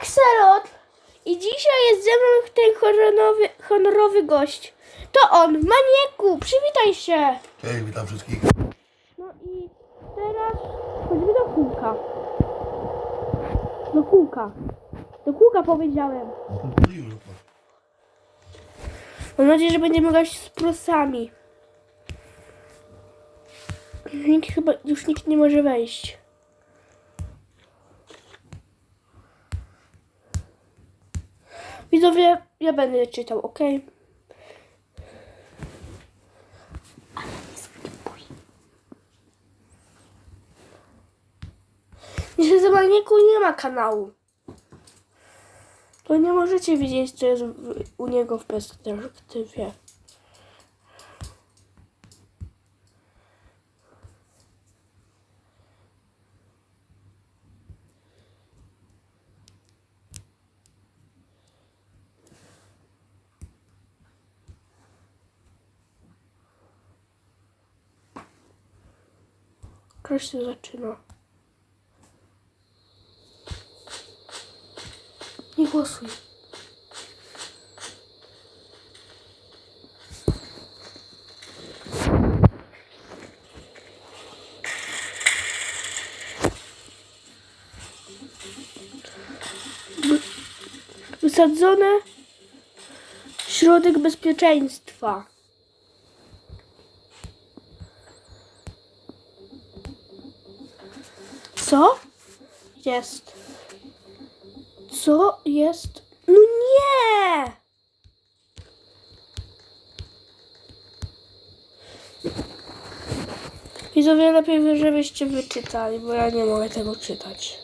Axelot! I dzisiaj jest ze mną ten honorowy, honorowy gość. To on, Manieku, przywitaj się! Cześć, witam wszystkich. No i teraz chodźmy do kółka. Do kółka. Do kółka powiedziałem. No już. Mam nadzieję, że będziemy grać z prosami. Nikt chyba, już nikt nie może wejść. Widzowie, ja będę czytał, ok? Ale nie skipuj. Jeśli za Manieku nie ma kanału. To nie możecie widzieć, co jest u niego w perspektywie. Ktoś się zaczyna. Nie głosuj. Wy- Wysadzone środek bezpieczeństwa. Co? Jest. Co jest? No nie! Widzowie, lepiej, żebyście wyczytali, bo ja nie mogę tego czytać.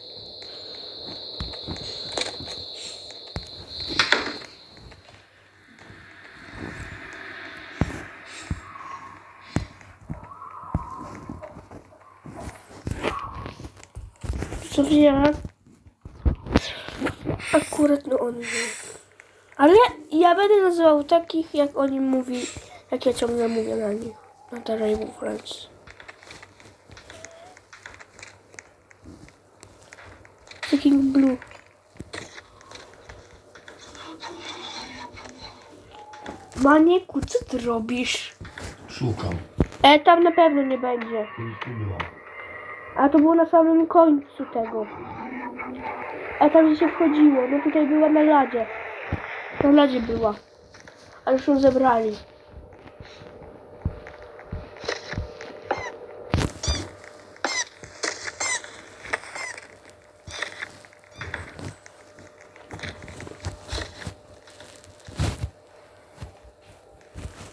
Ja Akurat no on był. Ale ja będę nazywał takich, jak oni mówi, jak ja ciągle mówię na nich. Na The Rainbow Friends. Taking Blue. Manieku, co ty robisz? Szukam. E, tam na pewno nie będzie. Tu była. A to było na samym końcu tego. A tam gdzie się wchodziło, no tutaj była na ladzie. Na ladzie była. Ale już ją zebrali.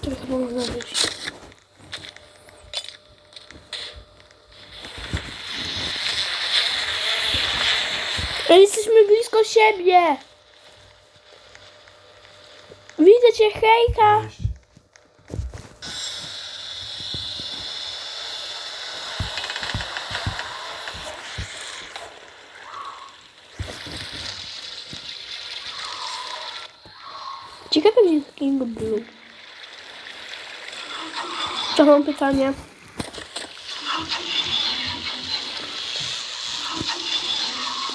To chyba można wyjść. Ale jesteśmy blisko siebie. Widzę cię, hejka. Ciekawe, gdzie King Blue. To mam pytanie.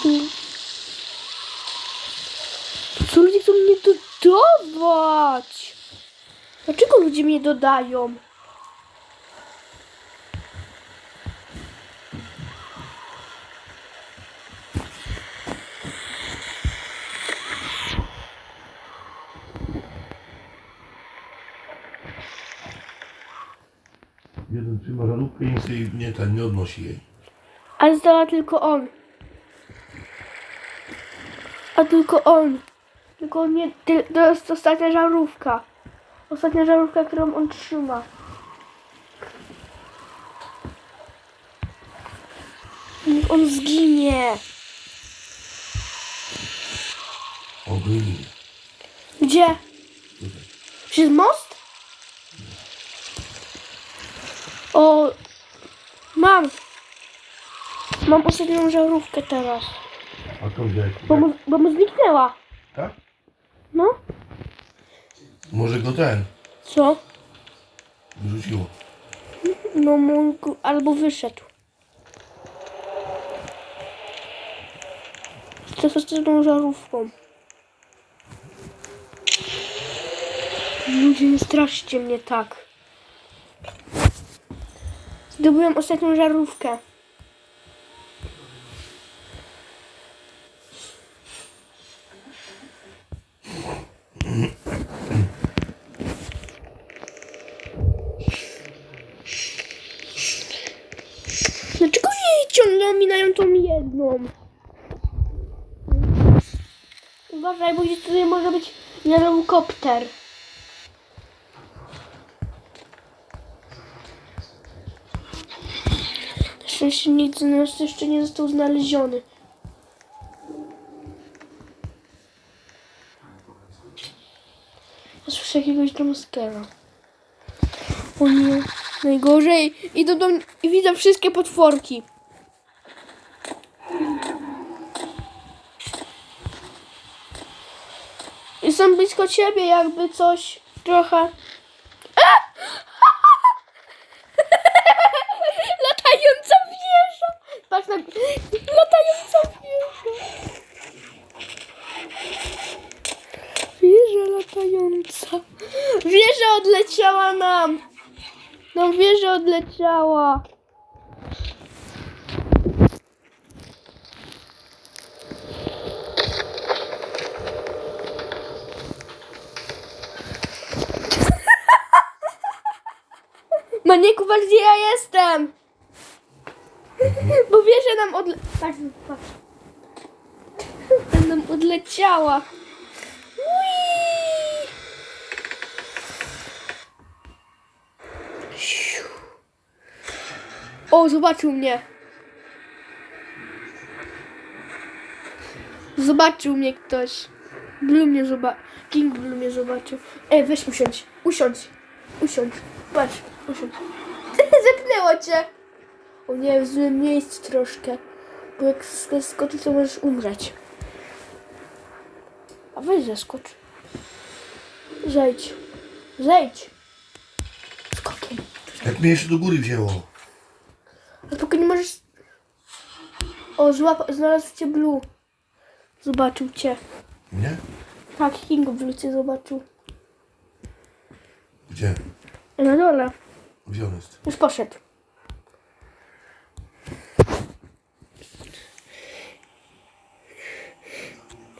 Mm. Co ludzie chcą dodawać? Dlaczego ludzie mnie dodają? Jeden trzyma żarówkę i nic jej nie, ten, nie odnosi jej. A zdała tylko on. A tylko on. Tylko on nie. To jest ostatnia żarówka. Ostatnia żarówka, którą on trzyma. Niech on zginie. Ogólnie. Gdzie? Przez most? O. Mam. Mam ostatnią żarówkę teraz. A to gdzie? Bo mu, bo mu zniknęła. Tak? No? Może go ten Co? wyrzuciło. No mógł, albo wyszedł. Co z tą żarówką? Ludzie, nie straszcie mnie tak. Zdobyłem ostatnią żarówkę. Dlaczego ciągle ominają tą jedną? Uważaj, bo gdzieś tutaj może być helikopter. Szczęście z nas jeszcze nie został znaleziony. Ja słyszę jakiegoś drumskera. O nie, najgorzej. Idą do mnie i widzę wszystkie potworki. Jestem blisko ciebie, jakby coś trochę. Latająca wieża! Patrz na... Latająca wieża! Wieża latająca. Wieża odleciała nam! No wieża odleciała. Patrz gdzie ja jestem! Bo wieża nam odle... Patrz, patrz. Nam odleciała. Ui! O, zobaczył mnie. Zobaczył mnie ktoś. Blue mnie zobaczył. King Blue mnie zobaczył. Ej, weź usiądź. Usiądź. Usiądź. Patrz, usiądź. Zepnęło cię. O nie, w złym miejscu troszkę. Bo jak skoczysz, to możesz umrzeć. A weź zeskocz. Zejdź. Zejdź. Skokiem. Jak mnie jeszcze do góry wzięło. A póki nie możesz... O, złap... znalazł cię Blue. Zobaczył cię. Nie? Tak, King Blue cię zobaczył. Gdzie? Na dole. Gdzie on jest? Już poszedł.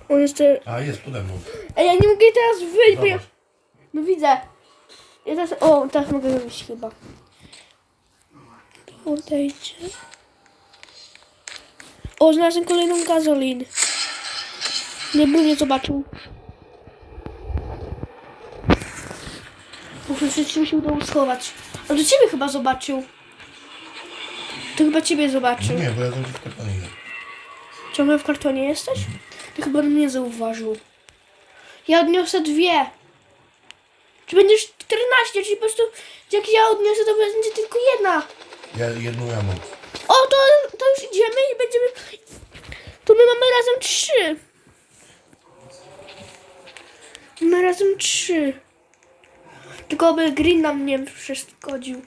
On jeszcze... A, jest pode mną. Ej, ja nie mogę teraz wyjść, bo ja... Zobacz. No widzę. Ja teraz... O, teraz mogę wyjść chyba. Podejdzie. O, znalazłem kolejną gazolin. Nie był nie zobaczył. Muszę się się udało schować. A do ciebie chyba zobaczył. To chyba ciebie zobaczył. Nie, bo ja tam w kartonie. Ciągle w kartonie jesteś? Chyba mnie zauważył. Ja odniosę dwie. Czy będziesz 14, czyli po prostu jak ja odniosę, to będzie tylko jedna. Ja jedną ja mam. O, to, to już idziemy i będziemy... To my mamy razem trzy. Mamy razem trzy. Tylko by Green nam nie przeszkodził.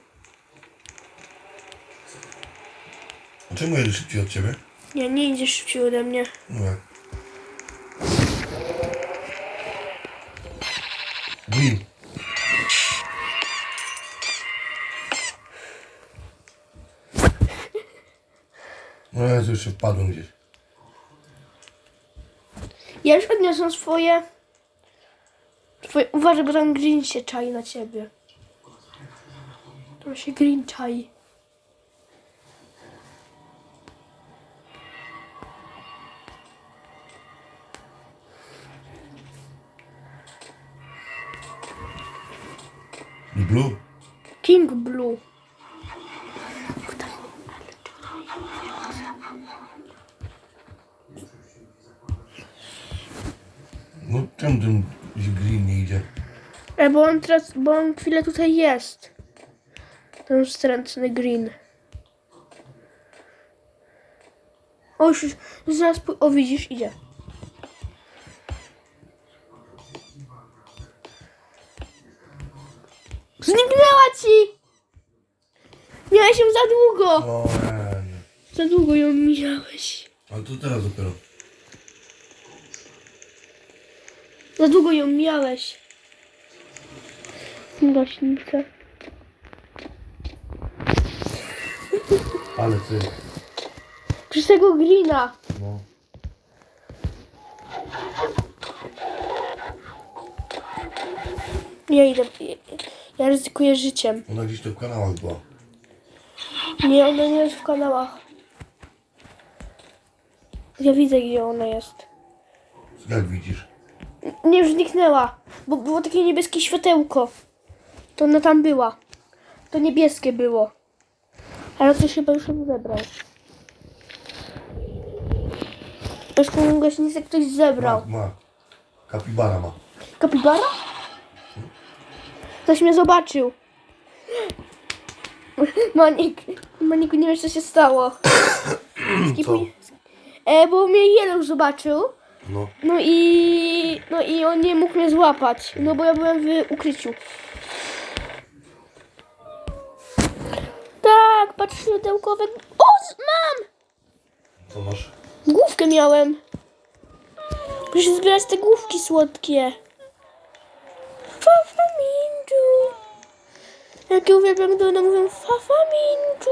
A czemu jedę szybciej od ciebie? Nie, nie idziesz szybciej ode mnie. No jak? Jeszcze wpadłem gdzieś. Ja już odniosłem swoje. Twoje... Uważaj, bo tam Green się czai na ciebie. Tam się Green czai. Blue? King Blue. No czemu ten green nie idzie? E, bo on teraz, bo on chwilę tutaj jest. Ten wstrętny Green. O, już, już zaraz, o widzisz, idzie. Zniknęła ci! Miałeś ją za długo! O. Za długo ją mijałeś. Ale to teraz dopiero. Za długo ją miałeś. Gaśnicę. Ale ty. Czystego glina. No. Ja idę. Ja ryzykuję życiem. Ona gdzieś to w kanałach była. Nie, ona nie jest w kanałach. Ja widzę, gdzie ona jest. Jak widzisz? Nie, już zniknęła. Bo było takie niebieskie światełko. To ona tam była. To niebieskie było. Ale ktoś chyba już ją zebrał. Już tą gaśnicę ktoś zebrał. Ma, ma. Kapibara ma. Kapibara? Ktoś mnie zobaczył. Manik, Maniku, nie wiesz co się stało. Skipuj. E, bo mnie Yellow zobaczył. No. No i, no i on nie mógł mnie złapać, no bo ja byłem w ukryciu. Tak, patrz światełkowe. O, mam! Co masz? Główkę miałem. Muszę zbierać te główki słodkie. Fafamindu. Jak ja uwielbiam, gdy one mówią fafamindu.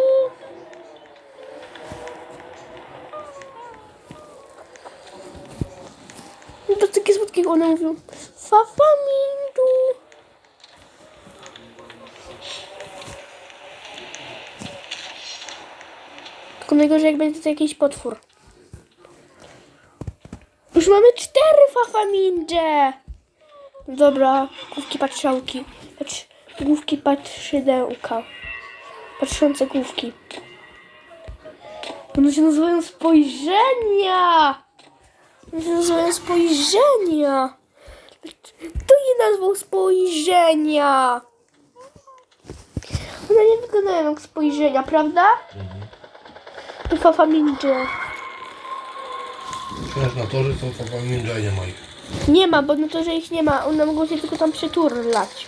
No to takie słodkie one mówią fafamindu. Tylko najgorzej jak będzie to jakiś potwór. Już mamy cztery fafamindże. Dobra, główki patrzałki. Patrz, główki patrzydełka. Patrzące główki. One się nazywają spojrzenia. Nazywają spojrzenia. Kto je nazwał spojrzenia? One nie wyglądają jak spojrzenia, prawda? To fafamindże. Teraz na torze są fafami ninja i nie ma ich. Nie ma, bo no to, że ich nie ma, one mogą się tylko tam przeturlać.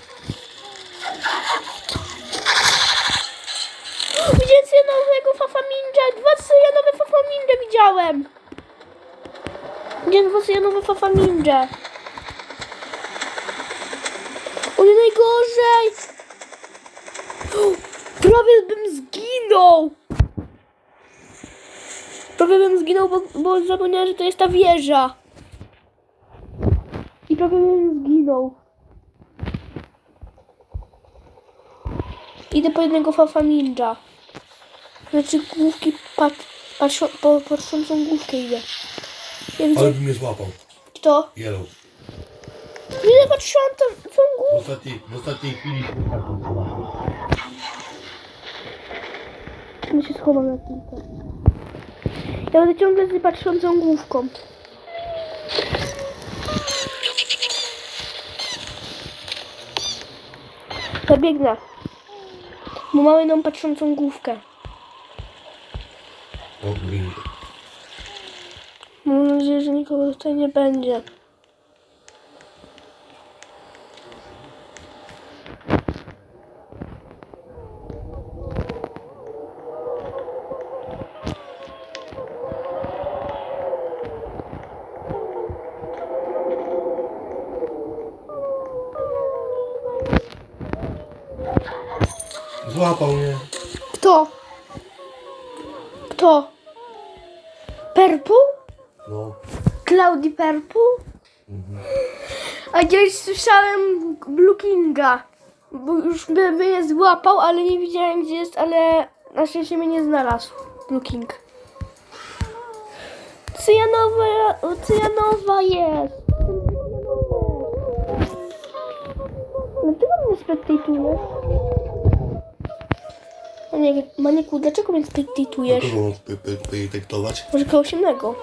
Widziałem cyjanowego fafaminja, dwa cyjanowe fafaminja widziałem. Widziałem dwa cyjanowe fafaminja. O nie najgorzej! Prawie bym zginął! Prawie bym zginął, bo, bo zapomniałem, że to jest ta wieża. I prawie bym zginął. Idę po jednego fafa ninja. Znaczy główki pat, patrzą, po patrzącą główkę idę. Ja widzę, Ale by mnie złapał. kto? Yellow. Widzę patrzącą W główkę. ostatniej, w ostatniej chwili zobaczył. Ja się schowam na tym. Ja będę ciągle z patrzącą główką. Ja biegnę. Bo mamy nam patrzącą główkę. O, green. Mam nadzieję, że nikogo tutaj nie będzie. Złapał mnie. Kto? Kto? Purple? Cloudy Purple? A gdzieś słyszałem Blue Kinga. Bo już by mnie złapał, ale nie widziałem gdzie jest, ale na szczęście mnie nie znalazł. Blue King. Cyjanowa, cyjanowa jest. Dlaczego mnie spektatujesz? Maniek, Maniku, dlaczego mnie spektatujesz? Kogo mam tektować? Może kogoś innego?